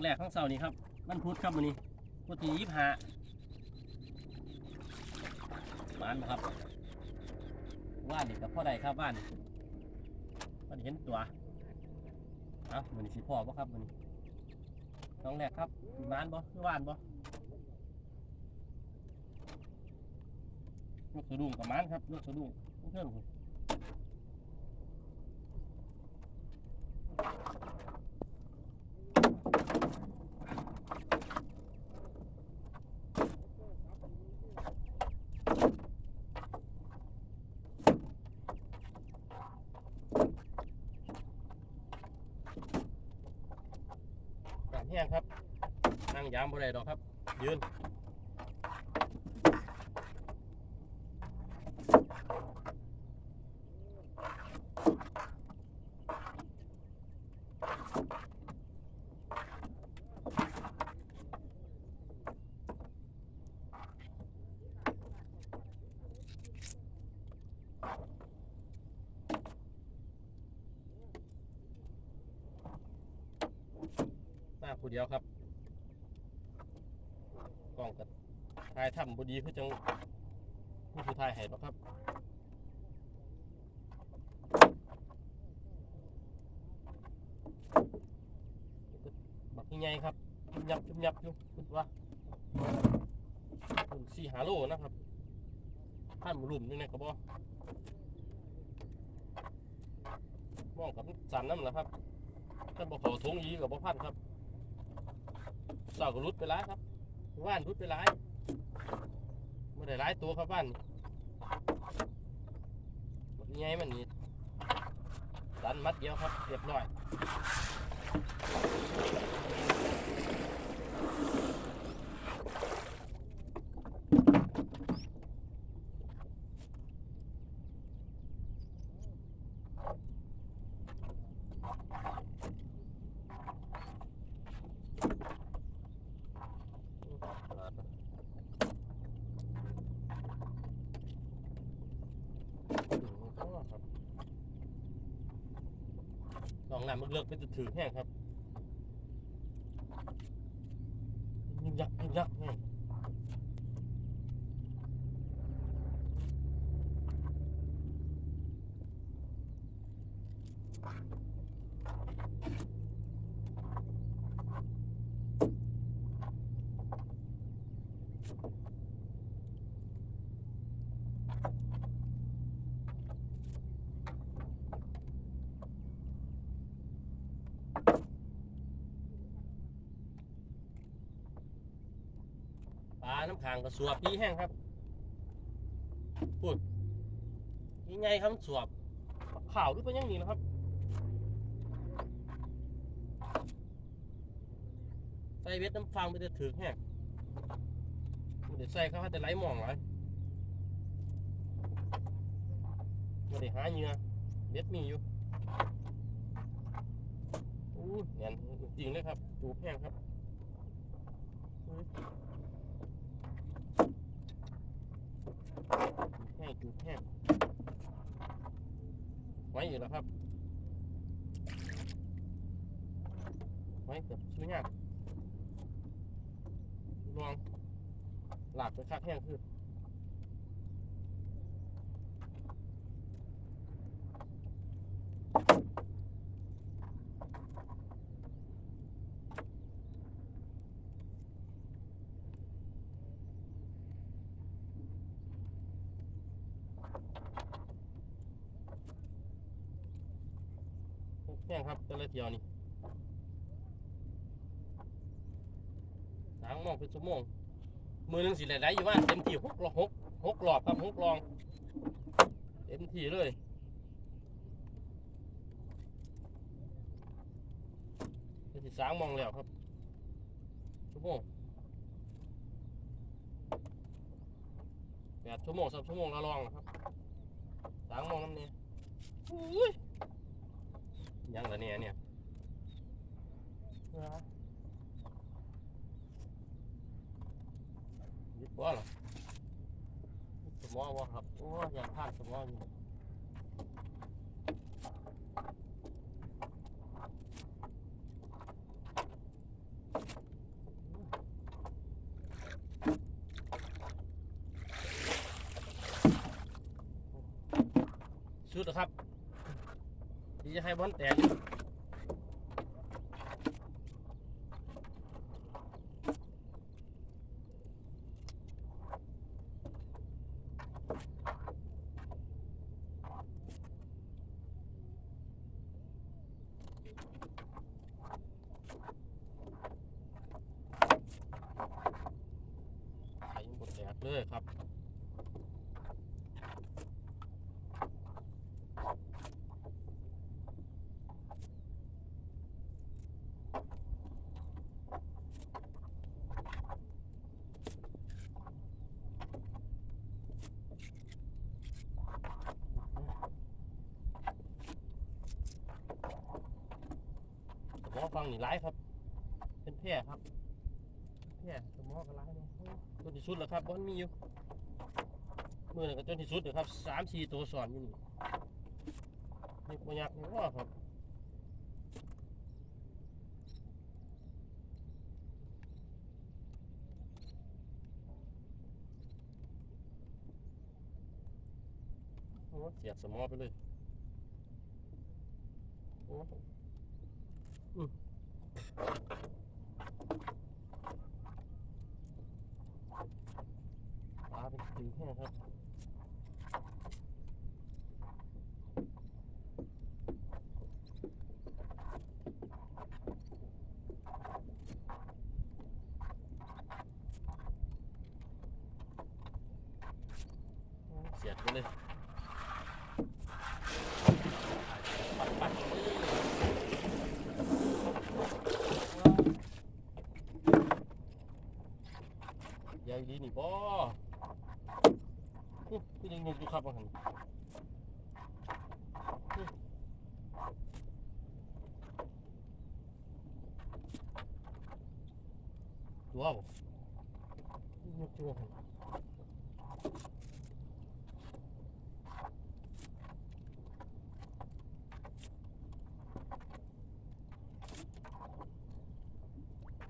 งแรกข้างเสานี้ครับมันพุธครับวันนี้พุธที่ยี่ห้าบ้านครับว่านนี่กับพ่อใดครับบ้านมันเห็นตัวอ้ามันนี่สิพ่อบ่ครับมันนี้ครั้งแรกครับบ้านบ่คือว่านบ่ลูกสะดุ้งกับม้านครับลูกสะดุ้งเพื่อนผม แห้งครับนั่งยามบ่ได้ดอกครับ ยืนาผู้เดียวครับกล้องกับถ่ายทำบดีคือจังนี่คือถ่ายให้ปะครับบักใหญ่ๆครับจุบยับจุบยับอยู่คุณว่าสี่หาโลนะครับท่านหลุมนี่นะกระบอกมองกับสันน้ำแหละครับถ้าบอกขาทงยีกับบ่พันครับ สาก็รุดไปร้ายครับว่านรุดไปร้ายไม่ได้ร้ายตัวครับว่านนี่ไงมันนี่ดันมัดเดียวครับเรียบร้อย ลองน้ำมันเลิกไป็นจะถือแห้งครับยิ่งยักยิ่งยักแห้ง ปลาน้ำขางกับสวบพี่แห้งครับพูดยังไงครับสวบข่าวหรือเป็นยังนี้นะครับใส่เวทน้ำฟางไปจะถือแห้งมันเดี๋ยวใส่เขาให้แต่ไหลหมองไว้มันเดี๋ยวหาเหงื่อเบ็ดมีอยู่อู้เงี้ยจริงเลยครับจูบแห้งครับอู้ จูบแห้งไว้อยู่แล้วครับ ไว้เกือบช่วยยากลองหลากไปคักแห้งขึ้น แห้งครับแต่ละเที่ยวนี่สางโมองเป็นชั่วโมง มือหนึ่งสิไหลๆอยู่ว่าเต็มที่หกรอบหกหกหลอดครับหกลอง เต็มที่เลยเป็นสิสางมองแล้วครับชั่วโมงแปดชั่วโมงสามชั่วโมงละลองนะครับสางมองน้ำเนี่ยอุ้ย ยังเหเนี่ยเนี่ยยึดบ่หรอสมอวะครับโอ้ยังพลาดสมออยู่สุดนะครับ จะให้บอลแตกอยู่ไข่ยังบดแตกเลยครับ สมอ ฟังนี่ร้ายครับ เป็นแพร่ครับแพร่สมอก็ร้ายเลยจนที่สุดแล้วครับบอลมีอยู่มือนึงก็จนที่สุดเลยครับสามสี่ตัวสอนอยู่นี่นี่ปัญญากนี่ว่าครับโอ้เสียบสมอไปเลยโอ้ ปลาเป็นสีแห้งครับ เสียดไปเลยปัดปัดใหญ่ดีนี่บ่ อุ๊ยคือยังงงอยู่ครับว่าหันอุ๊ยตัวบ่งงตัวหัน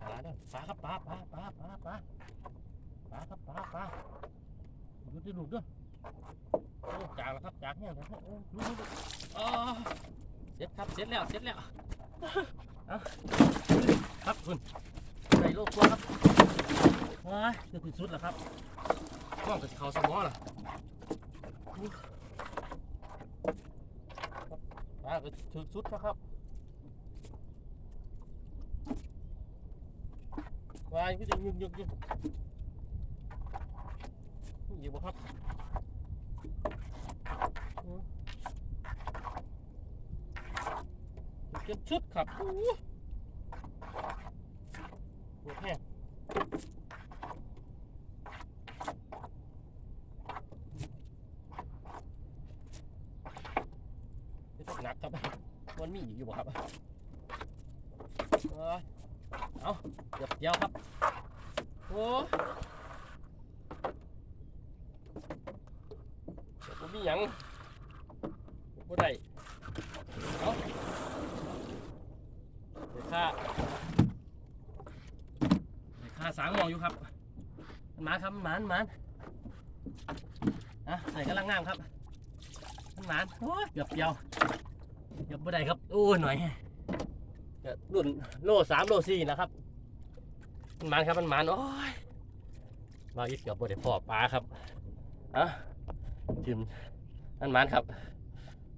ปลาเด้อปลาครับปลาปลาปลาปลาปลาปลาครับปลาปลาดูดิลูกเด้อ จากแล้วครับจากเนี่ยจากเนี่ยโอ้ดูดูดูอ๋อเสร็จครับเสร็จแล้วเสร็จแล้วเอครับคุณใส่โลกตัวครับว้ายจะถึงสุดแล้วครับก้องกับเขาสมอล่ะอุ๊ยปลาถึงสุดแล้วครับวายก็จะยุกยุกยุกอยู่บ่ครับ เก็บชุดครับโอ้โหแห้งหนักครับมันมีอยู่บ่ครับเอ้ยเอาเดี๋ยวเดียวครับ โอ้ผมมีหยังบ่ได้เอา เดี๋ยวข้าเดี๋ยวข้าสางมองอยู่ครับมันมาครับมันหมานมานอะใส่กำลังงามครับมันหมานโอ้ยเกือบเดียวเกือบบ่ได้ครับโอ้ยหน่อยเดี๋ยวรุ่นโลสามโลสี่นะครับมันหมานครับมันหมานโอ้ยมาอีกเกือบบ่ได้พอปลาครับอะจิ้มมันหมานครับ